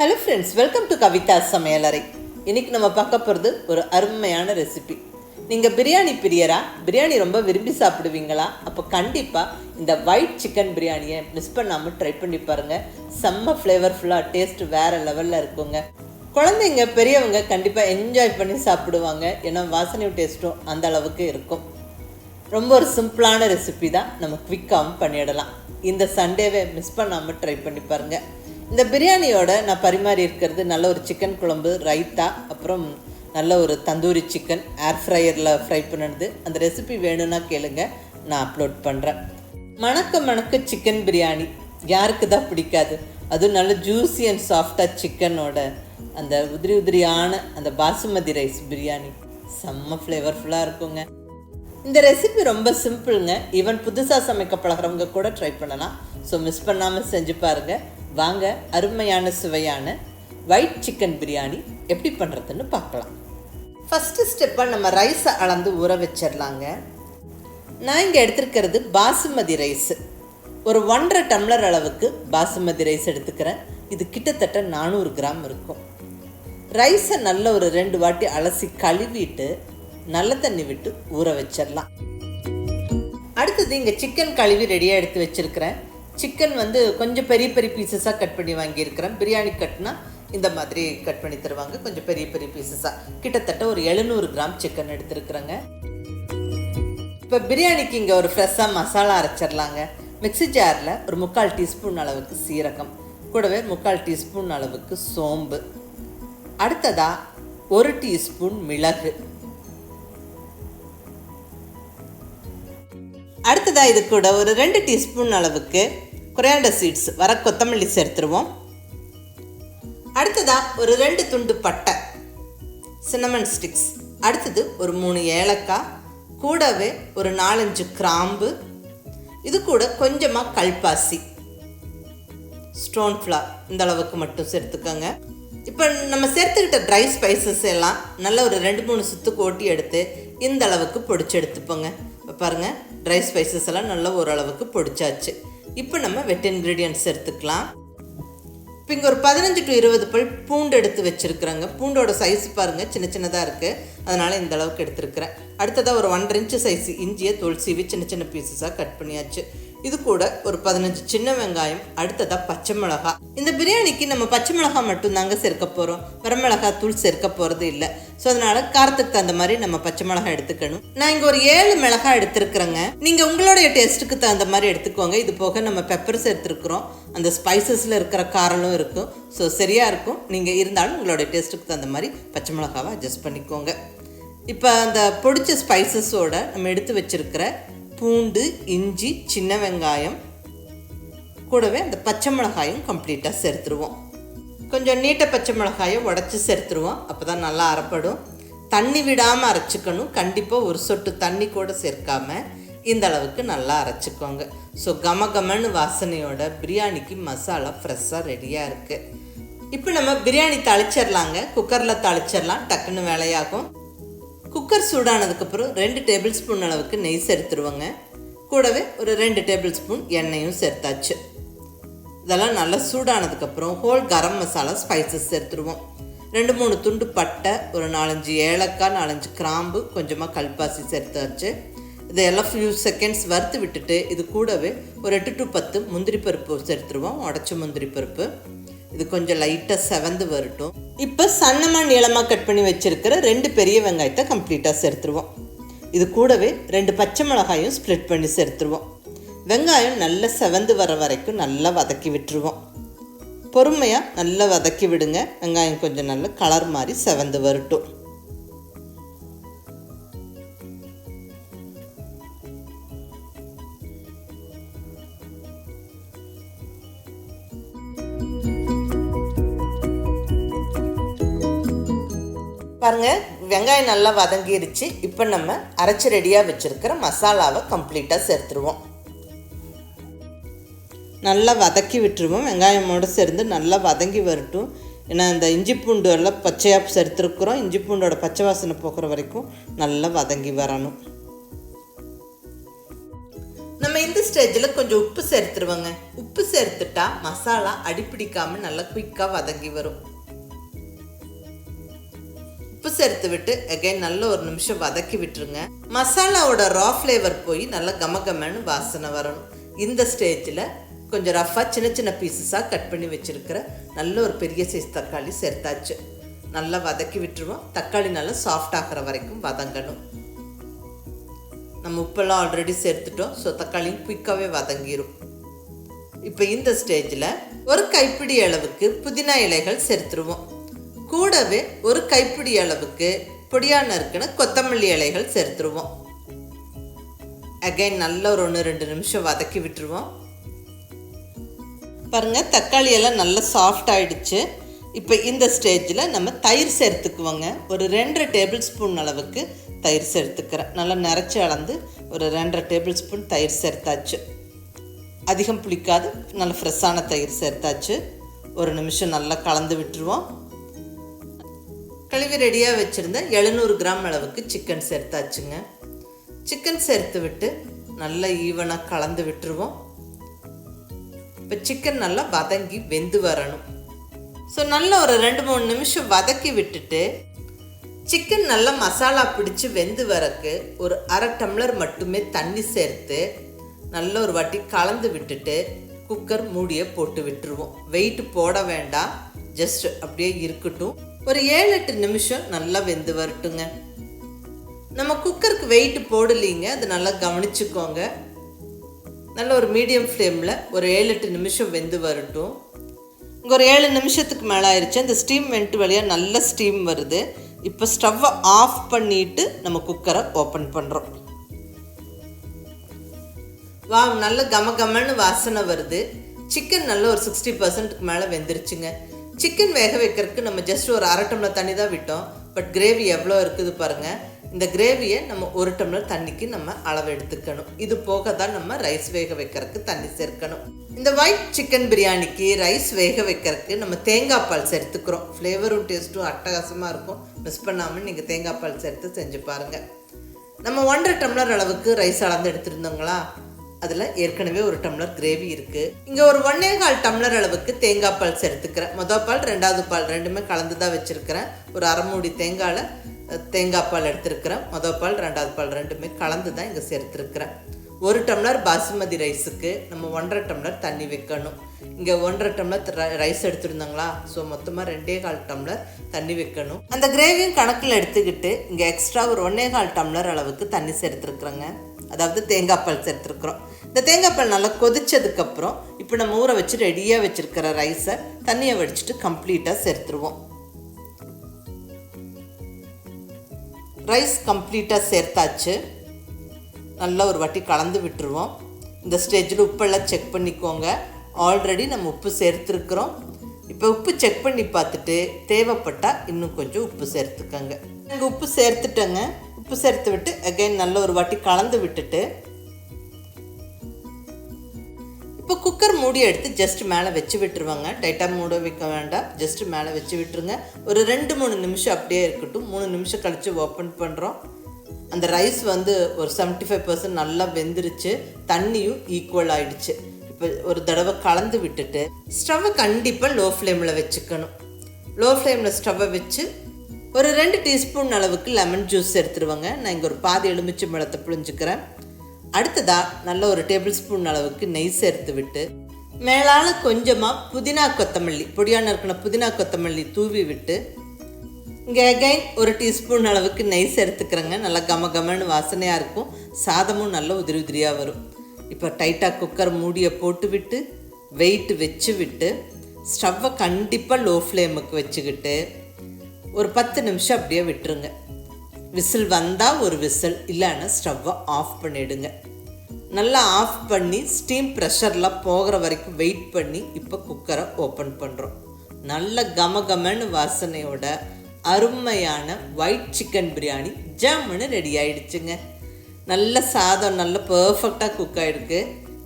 Hello friends welcome to Kavitha சமையலறை இன்னைக்கு நம்ம பார்க்க போகிறது ஒரு அருமையான ரெசிபி நீங்கள் பிரியாணி பிரியரா? பிரியாணி ரொம்ப விரும்பி சாப்பிடுவீங்களா? அப்போ கண்டிப்பாக இந்த ஒயிட் சிக்கன் பிரியாணியை மிஸ் பண்ணாமல் ட்ரை பண்ணி பாருங்கள் செம்ம ஃப்ளேவர்ஃபுல்லாக டேஸ்ட் வேறு லெவலில் இருக்குங்க. குழந்தைங்க பெரியவங்க கண்டிப்பாக என்ஜாய் பண்ணி சாப்பிடுவாங்க. ஏன்னா வாசனை டேஸ்ட்டும் அந்த அளவுக்கு இருக்கும். ரொம்ப ஒரு சிம்பிளான ரெசிபி தான். நம்ம குவிக்காகவும் பண்ணிடலாம். இந்த சண்டேவை மிஸ் பண்ணாமல் ட்ரை பண்ணி பாருங்கள் இந்த பிரியாணியோட நான் பரிமாறி இருக்கிறது நல்ல ஒரு சிக்கன் குழம்பு ரைத்தா அப்புறம் நல்ல ஒரு தந்தூரி சிக்கன் ஏர் ஃப்ரையரில் ஃப்ரை பண்ணுறது அந்த ரெசிபி வேணும்னா கேளுங்க நான் அப்லோட் பண்ணுறேன் மணக்க மணக்க சிக்கன் பிரியாணி. யாருக்கு தான் பிடிக்காது. அதுவும் நல்ல ஜூஸி அண்ட் சாஃப்டாக சிக்கனோட அந்த உதிரி உதிரியான அந்த பாசுமதி ரைஸ் பிரியாணி. செம்ம ஃப்ளேவர்ஃபுல்லாக இருக்குங்க. இந்த ரெசிபி ரொம்ப சிம்பிளுங்க ஈவன் புதுசாக சமைக்க பழகிறவங்க கூட ட்ரை பண்ணலாம். ஸோ மிஸ் பண்ணாமல் செஞ்சு பாருங்கள் வாங்க அருமையான சுவையான ஒயிட் சிக்கன் பிரியாணி எப்படி பண்ணுறதுன்னு பார்க்கலாம். ஃபஸ்ட்டு ஸ்டெப்பாக நம்ம ரைஸை அளந்து ஊற வச்சிடலாங்க நான் இங்கே எடுத்துருக்கிறது பாசுமதி ரைஸ் ஒரு ஒன்றரை டம்ளர் அளவுக்கு பாசுமதி ரைஸ் எடுத்துக்கிறேன். இது கிட்டத்தட்ட நானூறு கிராம் இருக்கும். ரைஸை நல்ல ஒரு ரெண்டு வாட்டி அலசி கழுவிட்டு நல்ல தண்ணி விட்டு ஊற வச்சிடலாம் அடுத்தது இங்கே சிக்கன் கழுவி ரெடியாக எடுத்து வச்சுருக்கிறேன். சிக்கன் வந்து கொஞ்சம் பெரிய பெரிய பீசஸாக கட் பண்ணி வாங்கியிருக்கிறேன். பிரியாணி கட்னா இந்த மாதிரி கட் பண்ணி தருவாங்க. கொஞ்சம் பெரிய பெரிய பீசஸாக கிட்டத்தட்ட ஒரு எழுநூறு கிராம் சிக்கன் எடுத்துருக்குறேங்க. இப்போ பிரியாணிக்கு இங்கே ஒரு ஃப்ரெஷ்ஷாக மசாலா அரைச்சிடலாங்க. மிக்ஸி ஜாரில் ஒரு முக்கால் டீஸ்பூன் அளவுக்கு சீரகம். கூடவே முக்கால் டீஸ்பூன் அளவுக்கு சோம்பு. அடுத்ததாக ஒரு டீஸ்பூன் மிளகு. அடுத்ததாக இது கூட ஒரு ரெண்டு டீஸ்பூன் அளவுக்கு கொரியாண்டர் சீட்ஸ் வர கொத்தமல்லி சேர்த்துருவோம். அடுத்ததாக ஒரு ரெண்டு துண்டு பட்டை சின்னமன் ஸ்டிக்ஸ். அடுத்தது ஒரு மூணு ஏலக்காய் கூடவே ஒரு நாலஞ்சு கிராம்பு இது கூட கொஞ்சமாக கல்பாசி. ஸ்டோன் ஃப்ளார் இந்த அளவுக்கு மட்டும் சேர்த்துக்கோங்க. இப்போ நம்ம சேர்த்துக்கிட்ட ட்ரை ஸ்பைசஸ் எல்லாம் நல்ல ஒரு ரெண்டு மூணு சுத்து கோட்டி எடுத்து இந்த அளவுக்கு பொடிச்சு எடுத்துப்போங்க இப்போ பாருங்கள் ட்ரை ஸ்பைசஸ் எல்லாம் நல்லா ஓரளவுக்கு பொடிச்சாச்சு. இப்போ நம்ம வெட் இன்க்ரீடியன்ட்ஸ் எடுத்துக்கலாம். இப்போ இங்கே ஒரு பதினஞ்சு டு இருபது பல் பூண்டு எடுத்து வச்சுருக்குறேங்க. பூண்டோட சைஸ் பாருங்கள் சின்ன சின்னதாக இருக்குது அதனால் இந்த அளவுக்கு எடுத்துருக்கிறேன். அடுத்ததாக ஒரு ஒன்றரை இன்ச்சு சைஸ் இஞ்சியை தோல் சீவி சின்ன சின்ன பீசஸாக கட் பண்ணியாச்சு. இது கூட ஒரு பதினஞ்சு சின்ன வெங்காயம் அடுத்ததாக பச்சை மிளகா. இந்த பிரியாணிக்கு நம்ம பச்சை மிளகா மட்டும்தாங்க சேர்க்க போகிறோம் வரமிளகா தூள் சேர்க்க போகிறது இல்லை. ஸோ அதனால் காரத்துக்கு தகுந்த மாதிரி நம்ம பச்சை மிளகாய் எடுத்துக்கணும். நான் இங்கே ஒரு ஏழு மிளகாய் எடுத்துருக்குறேங்க. நீங்கள் உங்களுடைய டேஸ்ட்டுக்கு தகுந்த மாதிரி எடுத்துக்கோங்க. இது போக நம்ம பெப்பர் சேர்த்துருக்குறோம் அந்த ஸ்பைசஸில் இருக்கிற காரலும் இருக்கும். ஸோ சரியாக இருக்கும். நீங்கள் இருந்தாலும் உங்களுடைய டேஸ்ட்டுக்கு தகுந்த மாதிரி பச்சை மிளகாவை அட்ஜஸ்ட் பண்ணிக்கோங்க. இப்போ அந்த பொடிச்ச ஸ்பைசஸோட நம்ம எடுத்து வச்சுருக்கிற பூண்டு இஞ்சி சின்ன வெங்காயம் கூடவே அந்த பச்சை மிளகாயும் கம்ப்ளீட்டாக சேர்த்துருவோம். கொஞ்சம் நீட்ட பச்சை மிளகாயை உடச்சி சேர்த்துருவோம். அப்போ தான் நல்லா அரைப்படும். தண்ணி விடாமல் அரைச்சிக்கணும். கண்டிப்பாக ஒரு சொட்டு தண்ணி கூட சேர்க்காமல் இந்த அளவுக்கு நல்லா அரைச்சிக்கோங்க. ஸோ கம கமன்னு வாசனையோட பிரியாணிக்கு மசாலா ஃப்ரெஷ்ஷாக ரெடியாக இருக்குது இப்போ நம்ம பிரியாணி தாளிச்சிடலாங்க குக்கரில் தாளிச்சிடலாம் டக்குன்னு வேலையாகும். குக்கர் சூடானதுக்கப்புறம் ரெண்டு டேபிள் ஸ்பூன் அளவுக்கு நெய் சேர்த்துருவோங்க. கூடவே ஒரு ரெண்டு டேபிள் ஸ்பூன் எண்ணெயும் சேர்த்தாச்சு. இதெல்லாம் நல்லா சூடானதுக்கப்புறம் ஹோல் கரம் மசாலா ஸ்பைசஸ் சேர்த்துருவோம். ரெண்டு மூணு துண்டு பட்டை ஒரு நாலஞ்சு ஏலக்காய் நாலஞ்சு கிராம்பு கொஞ்சமாக கல்பாசி சேர்த்தாச்சு. இதையெல்லாம் ஃபியூ செகண்ட்ஸ் வறுத்து விட்டுட்டு இது கூடவே ஒரு எட்டு டு பத்து முந்திரி பருப்பு சேர்த்துருவோம். உடச்ச முந்திரி பருப்பு. இது கொஞ்சம் லைட்டாக செவந்து வரட்டும். இப்போ சன்னமாக நீளமாக கட் பண்ணி வச்சுருக்கிற ரெண்டு பெரிய வெங்காயத்தை கம்ப்ளீட்டாக சேர்த்துருவோம். இது கூடவே ரெண்டு பச்சை மிளகாயும் ஸ்ப்ளிட் பண்ணி சேர்த்துருவோம். வெங்காயம் நல்லா செவந்து வர வரைக்கும் நல்லா வதக்கி விட்டுருவோம். பொறுமையாக நல்லா வதக்கி விடுங்க. வெங்காயம் கொஞ்சம் நல்லா கலர் மாதிரி செவந்து வரட்டும். பாருங்க வெங்காயம் நல்லா வதங்கிருச்சு. இப்போ நம்ம அரைச்சி ரெடியாக வச்சுருக்கிற மசாலாவை கம்ப்ளீட்டாக சேர்த்துருவோம். நல்லா வதக்கி விட்டுருவோம். வெங்காயமோடு சேர்ந்து நல்லா வதங்கி வரட்டும். ஏன்னா இந்த இஞ்சி பூண்டு எல்லாம் பச்சையாக சேர்த்துருக்குறோம். இஞ்சி பூண்டோட பச்சை வாசனை போகிற வரைக்கும் நல்லா வதங்கி வரணும். நம்ம இந்த ஸ்டேஜில் கொஞ்சம் உப்பு சேர்த்துருவோங்க. உப்பு சேர்த்துட்டா மசாலா அடிப்பிடிக்காமல் நல்லா குயிக்காக வதங்கி வரும். உப்பு சேர்த்து விட்டு அகைன் நல்ல ஒரு நிமிஷம் வதக்கி விட்டுருங்க. மசாலாவோட ரா ஃப்ளேவர் போய் நல்லா கமகமன்னு வாசனை வரணும். இந்த ஸ்டேஜில் கொஞ்சம் ரஃப்பாக சின்ன சின்ன பீசஸாக கட் பண்ணி வச்சுருக்கிற நல்ல ஒரு பெரிய சைஸ் தக்காளி சேர்த்தாச்சு. நல்லா வதக்கி விட்டுருவோம். தக்காளி நல்லா சாஃப்ட் ஆகிற வரைக்கும் வதங்கணும். நம்ம உப்பெல்லாம் ஆல்ரெடி சேர்த்துட்டோம். ஸோ தக்காளியும் குயிக்காகவே வதங்கிரும். இப்போ இந்த ஸ்டேஜில் ஒரு கைப்பிடி அளவுக்கு புதினா இலைகள் சேர்த்துருவோம். கூடவே ஒரு கைப்பிடி அளவுக்கு பொடியான நறுக்குன கொத்தமல்லி இலைகள் சேர்த்துருவோம். அகைன் நல்ல ஒரு ஒன்று ரெண்டு நிமிஷம் வதக்கி விட்டுருவோம். பாருங்கள் தக்காளி எல்லாம் நல்லா சாஃப்ட் ஆயிடுச்சு. இப்போ இந்த ஸ்டேஜில் நம்ம தயிர் சேர்த்துக்குவோங்க. ஒரு ரெண்டரை டேபிள் ஸ்பூன் அளவுக்கு தயிர் சேர்த்துக்கிறேன். நல்லா நிறச்சி அளந்து ஒரு ரெண்டரை டேபிள் ஸ்பூன் தயிர் சேர்த்தாச்சு. அதிகம் புளிக்காது நல்ல ஃப்ரெஷ்ஷான தயிர் சேர்த்தாச்சு. ஒரு நிமிஷம் நல்லா கலந்து விட்டுருவோம். கழுவி ரெடியாக வச்சுருந்த எழுநூறு கிராம் அளவுக்கு சிக்கன் சேர்த்தாச்சுங்க. சிக்கன் சேர்த்து விட்டு நல்லா ஈவனாக கலந்து விட்டுருவோம். இப்போ சிக்கன் நல்லா வதங்கி வெந்து வரணும். ஸோ நல்லா ஒரு ரெண்டு மூணு நிமிஷம் வதக்கி விட்டுட்டு சிக்கன் நல்லா மசாலா பிடிச்சி வெந்து வரக்கு ஒரு அரை டம்ளர் மட்டுமே தண்ணி சேர்த்து நல்ல ஒரு வாட்டி கலந்து விட்டுட்டு குக்கர் மூடியை போட்டு விட்டுருவோம். வெயிட் போட வேண்டாம். ஜஸ்ட் அப்படியே இருக்கட்டும். ஒரு ஏழு எட்டு நிமிஷம் நல்லா வெந்து வரட்டுங்க. நம்ம குக்கருக்கு வெயிட் போடலீங்க அது நல்லா கவனிச்சுக்கோங்க. நல்ல ஒரு மீடியம் ஃப்ளேமில் ஒரு ஏழு எட்டு நிமிஷம் வெந்து வரட்டும். இங்கே ஒரு ஏழு நிமிஷத்துக்கு மேலே ஆயிடுச்சு அந்த ஸ்டீம் வெண்ட் வழியாக நல்ல ஸ்டீம் வருது. இப்போ ஸ்டவ்வை ஆஃப் பண்ணிட்டு நம்ம குக்கரை ஓப்பன் பண்ணுறோம் வா நல்ல கம கமன்னு வாசனை வருது. சிக்கன் நல்ல ஒரு சிக்ஸ்டி பர்சன்ட்டுக்கு மேலே வெந்துருச்சுங்க. சிக்கன் வேக வைக்கிறதுக்கு நம்ம ஜஸ்ட் ஒரு அரை டம்ளர் தண்ணி தான் விட்டோம். பட் கிரேவி எவ்வளோ இருக்குது பாருங்கள் இந்த கிரேவியை நம்ம ஒரு டம்ளர் தண்ணிக்கு நம்ம அளவு எடுத்துக்கணும். இது போக தான் நம்ம ரைஸ் வேக வைக்கிறதுக்கு தண்ணி சேர்க்கணும். இந்த ஒயிட் சிக்கன் பிரியாணிக்கு ரைஸ் வேக வைக்கிறதுக்கு நம்ம தேங்காய் பால் சேர்த்துக்கிறோம். ஃப்ளேவரும் டேஸ்ட்டும் அட்டகாசமாக இருக்கும். மிஸ் பண்ணாமல் நீங்கள் தேங்காய் பால் சேர்த்து செஞ்சு பாருங்கள் நம்ம ஒன்றரை டம்ளர் அளவுக்கு ரைஸ் அளந்து எடுத்துருந்தோங்களா? அதில் ஏற்கனவே ஒரு டம்ளர் கிரேவி இருக்குது இங்கே ஒரு ஒன்னே கால் டம்ளர் அளவுக்கு தேங்காய் பால் சேர்த்துக்கிறேன். மொதல் பால் ரெண்டாவது பால் ரெண்டுமே கலந்து தான் வச்சுருக்கிறேன். ஒரு அரை மூடி தேங்காயில் தேங்காய் பால் எடுத்திருக்கிறேன். மொதல் பால் ரெண்டாவது பால் ரெண்டுமே கலந்து தான் இங்கே சேர்த்துருக்கிறேன். ஒரு டம்ளர் பாசுமதி ரைஸுக்கு நம்ம ஒன்றரை டம்ளர் தண்ணி வைக்கணும். இங்கே ஒன்றரை டம்ளர் ரைஸ் எடுத்துருந்தாங்களா? ஸோ மொத்தமாக ரெண்டே கால் டம்ளர் தண்ணி வைக்கணும். அந்த கிரேவியும் கணக்கில் எடுத்துக்கிட்டு இங்கே எக்ஸ்ட்ரா ஒரு ஒன்றே கால் டம்ளர் அளவுக்கு தண்ணி சேர்த்துருக்குறேங்க. அதாவது தேங்காய் பால் சேர்த்துருக்குறோம். இந்த தேங்காய் பால் நல்லா கொதிச்சதுக்கப்புறம் இப்போ நம்ம ஊற வச்சு ரெடியாக வச்சுருக்கிற ரைஸை தண்ணியை வடிச்சிட்டு கம்ப்ளீட்டாக சேர்த்துருவோம். ரைஸ் கம்ப்ளீட்டாக சேர்த்தாச்சு. நல்லா ஒரு வாட்டி கலந்து விட்டுருவோம். இந்த ஸ்டேஜில் உப்பெல்லாம் செக் பண்ணிக்கோங்க. ஆல்ரெடி நம்ம உப்பு சேர்த்துருக்குறோம். இப்போ உப்பு செக் பண்ணி பார்த்துட்டு தேவைப்பட்டால் இன்னும் கொஞ்சம் உப்பு சேர்த்துக்கோங்க. நாங்கள் உப்பு சேர்த்துட்டோங்க. உப்பு சேர்த்து விட்டு அகைன் நல்ல ஒரு வாட்டி கலந்து விட்டுட்டு இப்போ குக்கர் மூடி எடுத்து ஜஸ்ட் மேலே வச்சு விட்டுருவாங்க. டைட்டாக மூட வைக்க வேண்டாம். ஜஸ்ட் மேலே வச்சு விட்டுருங்க. ஒரு ரெண்டு மூணு நிமிஷம் அப்படியே இருக்கட்டும். மூணு நிமிஷம் கழித்து ஓப்பன் பண்ணுறோம் அந்த ரைஸ் வந்து ஒரு செவன்ட்டி ஃபைவ் பர்சன்ட் நல்லா வெந்துருச்சு. தண்ணியும் ஈக்குவல் ஆகிடுச்சு இப்போ ஒரு தடவை கலந்து விட்டுட்டு ஸ்டவ்வை கண்டிப்பாக லோ ஃப்ளேமில் வச்சுக்கணும். லோ ஃப்ளேமில் ஸ்டவ்வை வச்சு ஒரு ரெண்டு டீஸ்பூன் அளவுக்கு லெமன் ஜூஸ் எடுத்துருவாங்க. நான் இங்கே ஒரு பாதி எலுமிச்சை பழத்தை புழிஞ்சுக்கிறேன். அடுத்ததாக நல்ல ஒரு டேபிள் ஸ்பூன் அளவுக்கு நெய் சேர்த்து விட்டு மேலால் கொஞ்சமாக புதினா கொத்தமல்லி பொடியான இருக்கிற புதினா கொத்தமல்லி தூவி விட்டு இங்கே அகைன் ஒரு டீஸ்பூன் அளவுக்கு நெய் சேர்த்துக்கிறேங்க. நல்லா கம கமன்னு வாசனையாக இருக்கும். சாதமும் நல்ல உதிரி உதிரியாக வரும். இப்போ டைட்டாக குக்கர் மூடியை போட்டு விட்டு வெயிட் வச்சு விட்டு ஸ்டவ்வை கண்டிப்பாக லோ ஃப்ளேமுக்கு வச்சுக்கிட்டு ஒரு பத்து நிமிஷம் அப்படியே விட்டுருங்க. விசில் வந்தால் ஒரு விசில் இல்லைன்னா ஸ்டவ்வை ஆஃப் பண்ணிவிடுங்க நல்லா ஆஃப் பண்ணி ஸ்டீம் ப்ரெஷர்லாம் போகிற வரைக்கும் வெயிட் பண்ணி இப்போ குக்கரை ஓப்பன் பண்ணுறோம் நல்ல கம கமன்னு வாசனையோட அருமையான ஒயிட் சிக்கன் பிரியாணி ஜம்முன்னு ரெடி ஆயிடுச்சுங்க. நல்ல சாதம் நல்ல பர்ஃபெக்டாக குக் ஆகிருக்கு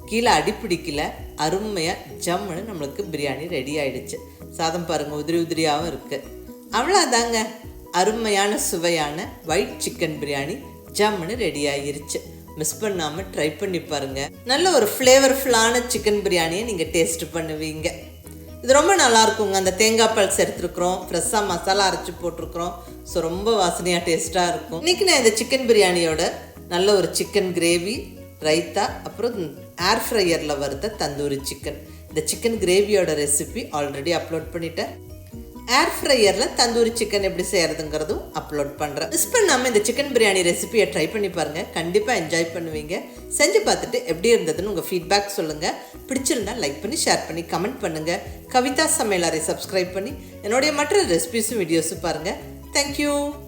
கீழே அடிப்பிடிக்கல அருமையாக ஜம்முன்னு நம்மளுக்கு பிரியாணி ரெடி ஆயிடுச்சு. சாதம் பாருங்கள் உதிரி உதிரியாகவும் இருக்குது அவ்வளோதாங்க அருமையான சுவையான ஒயிட் சிக்கன் பிரியாணி ஜம்முன்னு ரெடி ஆகிருச்சு மிஸ் பண்ணாமல் ட்ரை பண்ணி பாருங்கள் நல்ல ஒரு ஃப்ளேவர்ஃபுல்லான சிக்கன் பிரியாணியை நீங்கள் டேஸ்ட் பண்ணுவீங்க. இது ரொம்ப நல்லா இருக்குங்க அந்த தேங்காய் பல்ஸ் எடுத்துருக்குறோம் ஃப்ரெஷ்ஷாக மசாலா அரைச்சி போட்டிருக்கிறோம். ஸோ ரொம்ப வாசனையாக டேஸ்ட்டாக இருக்கும். இன்றைக்கி நான் இந்த சிக்கன் பிரியாணியோட நல்ல ஒரு சிக்கன் கிரேவி ரைத்தா அப்புறம் ஏர் ஃப்ரையரில் வறுத்த தந்தூரி சிக்கன் இந்த சிக்கன் கிரேவியோட ரெசிபி ஆல்ரெடி அப்லோட் பண்ணிட்டேன். ஏர் ஃப்ரையரில் தந்தூரி சிக்கன் எப்படி செய்கிறதுங்கிறதும் அப்லோட் பண்ணுறேன் மிஸ் பண்ணாமல் இந்த சிக்கன் பிரியாணி ரெசிபியை ட்ரை பண்ணி பாருங்கள் கண்டிப்பாக என்ஜாய் பண்ணுவீங்க. செஞ்சு பார்த்துட்டு எப்படி இருந்ததுன்னு உங்கள் ஃபீட்பேக் சொல்லுங்கள் பிடிச்சிருந்தா லைக் பண்ணி ஷேர் பண்ணி கமெண்ட் பண்ணுங்கள் கவிதா சமையலாரை சப்ஸ்கிரைப் பண்ணி என்னுடைய மற்ற ரெசிபிஸும் வீடியோஸும் பாருங்கள் தேங்க்யூ